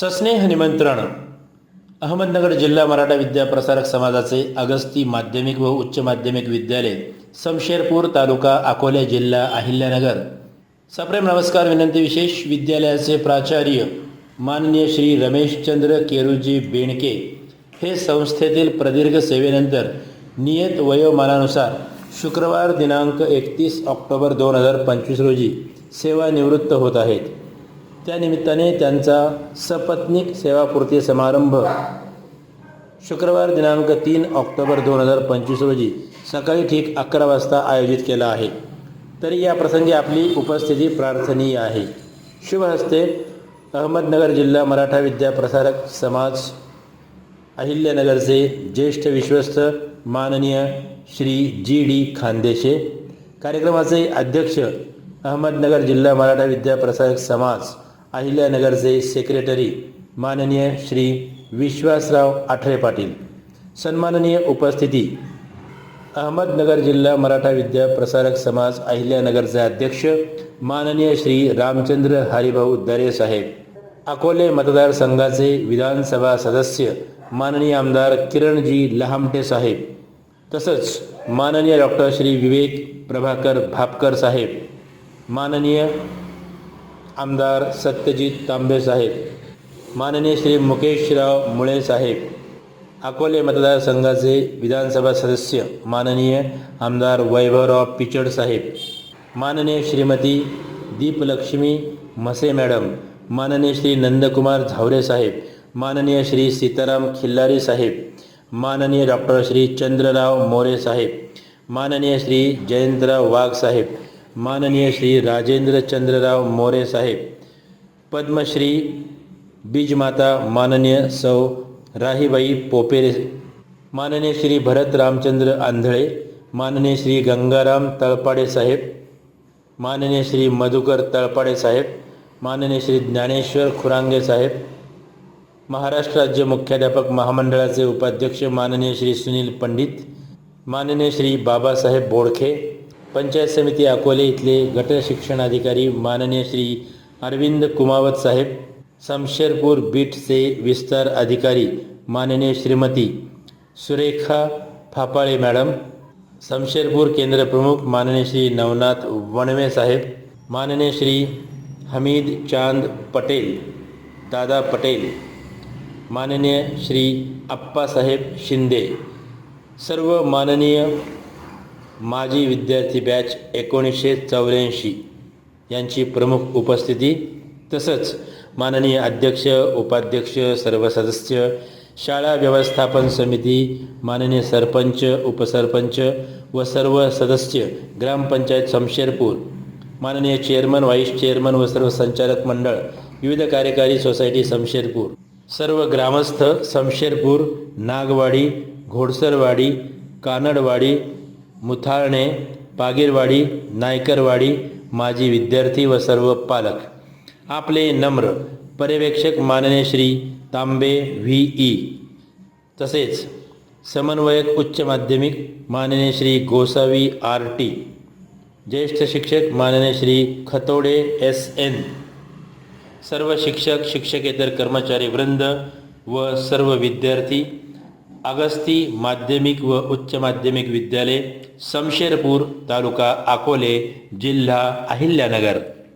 सस्नेह निमंत्रण. अहमदनगर जिल्हा मराठा विद्या प्रसारक समाजाचे अगस्ती माध्यमिक व उच्च माध्यमिक विद्यालय समशेरपूर तालुका अकोले जिल्हा अहिल्यानगर. सप्रेम नमस्कार विनंती विशेष. विद्यालयाचे प्राचार्य माननीय श्री रमेशचंद्र केरुजी बेणके हे संस्थेतील प्रदीर्घ सेवेनंतर नियत वयोमानानुसार शुक्रवार दिनांक एकतीस ऑक्टोबर दोन हजार पंचवीस रोजी सेवानिवृत्त होत आहेत. त्यानिमित्ताने त्यांचा सपत्निक सेवापूर्ती समारंभ शुक्रवार दिनांक तीन ऑक्टोबर दोन हजार पंचवीस रोजी सकाळी ठीक अकरा वाजता आयोजित केला आहे. तरी या प्रसंगी आपली उपस्थिती प्रार्थनीय आहे. शुभ हस्ते अहमदनगर जिल्हा मराठा विद्या प्रसारक समाज अहिल्यानगरचे ज्येष्ठ विश्वस्त माननीय श्री जी डी खानदेशे कार्यक्रमाचे अध्यक्ष अहमदनगर जिल्हा मराठा विद्या प्रसारक समाज अहिल्यानगरचे सेक्रेटरी माननीय श्री विश्वासराव आठरे पाटील. सन्माननीय उपस्थिती अहमदनगर जिल्हा मराठा विद्या प्रसारक समाज अहिल्यानगरचे अध्यक्ष माननीय श्री रामचंद्र हरिभाऊ दरे साहेब. अकोले मतदारसंघाचे विधानसभा सदस्य माननीय आमदार किरणजी लहामटे साहेब. तसंच माननीय डॉक्टर श्री विवेक प्रभाकर भापकर साहेब. माननीय आमदार सत्यजित तांबे साहेब माननीय श्री मुकेशराव मुळे साहेब अकोले मतदारसंघाचे विधानसभा सदस्य माननीय आमदार वैभवराव पिचड साहेब माननीय श्रीमती दीपलक्ष्मी म्हसे मॅडम माननीय श्री नंदकुमार झावरे साहेब माननीय श्री सीताराम खिल्लारी साहेब माननीय डॉक्टर श्री चंद्रराव मोरे साहेब माननीय श्री जयंतराव वाघ साहेब माननीय श्री राजेंद्र चंद्रराव मोरे साहेब पद्मश्री बीजमाता माननीय सौ राहीबाई पोपेरे माननीय श्री भरत रामचंद्र आंधळे माननीय श्री गंगाराम तळपाडे साहेब माननीय श्री मधुकर तळपाडे साहेब माननीय श्री ज्ञानेश्वर खुरांगे साहेब महाराष्ट्र राज्य मुख्याध्यापक महामंडळाचे उपाध्यक्ष माननीय श्री सुनील पंडित माननीय श्री बाबासाहेब बोडखे पंचायत समिती अकोले इथले गट शिक्षणाधिकारी माननीय श्री अरविंद कुमावत साहेब समशेरपूर बीटचे विस्तार अधिकारी माननीय श्रीमती सुरेखा फापाळे मॅडम समशेरपूर केंद्र प्रमुख माननीय श्री नवनाथ वणवे साहेब माननीय श्री हमीद चांद पटेल दादा पटेल माननीय श्री आप्पासाहेब शिंदे सर्व माननीय माजी विद्यार्थी बॅच एकोणीसशे चौऱ्याऐंशी यांची प्रमुख उपस्थिती तसंच माननीय अध्यक्ष उपाध्यक्ष सर्व सदस्य शाळा व्यवस्थापन समिती माननीय सरपंच उपसरपंच व सर्व सदस्य ग्रामपंचायत शमशेरपूर माननीय चेअरमन व्हाईस चेअरमन व सर्व संचालक मंडळ विविध कार्यकारी सोसायटी शमशेरपूर सर्व ग्रामस्थ शमशेरपूर नागवाडी घोडसरवाडी कानडवाडी मुथाळणे पागीरवाडी नायकरवाडी माजी विद्यार्थी व सर्व पालक. आपले नम्र पर्यवेक्षक माननीय श्री तांबे व्ही ई. तसेच समन्वयक उच्च माध्यमिक माननीय श्री गोसावी आर टी. ज्येष्ठ शिक्षक माननीय श्री खतोडे एस एन. सर्व शिक्षक शिक्षकेतर कर्मचारी वृंद व सर्व विद्यार्थी अगस्ती माध्यमिक व उच्च माध्यमिक विद्यालय समशेरपूर तालुका अकोले जिल्हा अहिल्यानगर.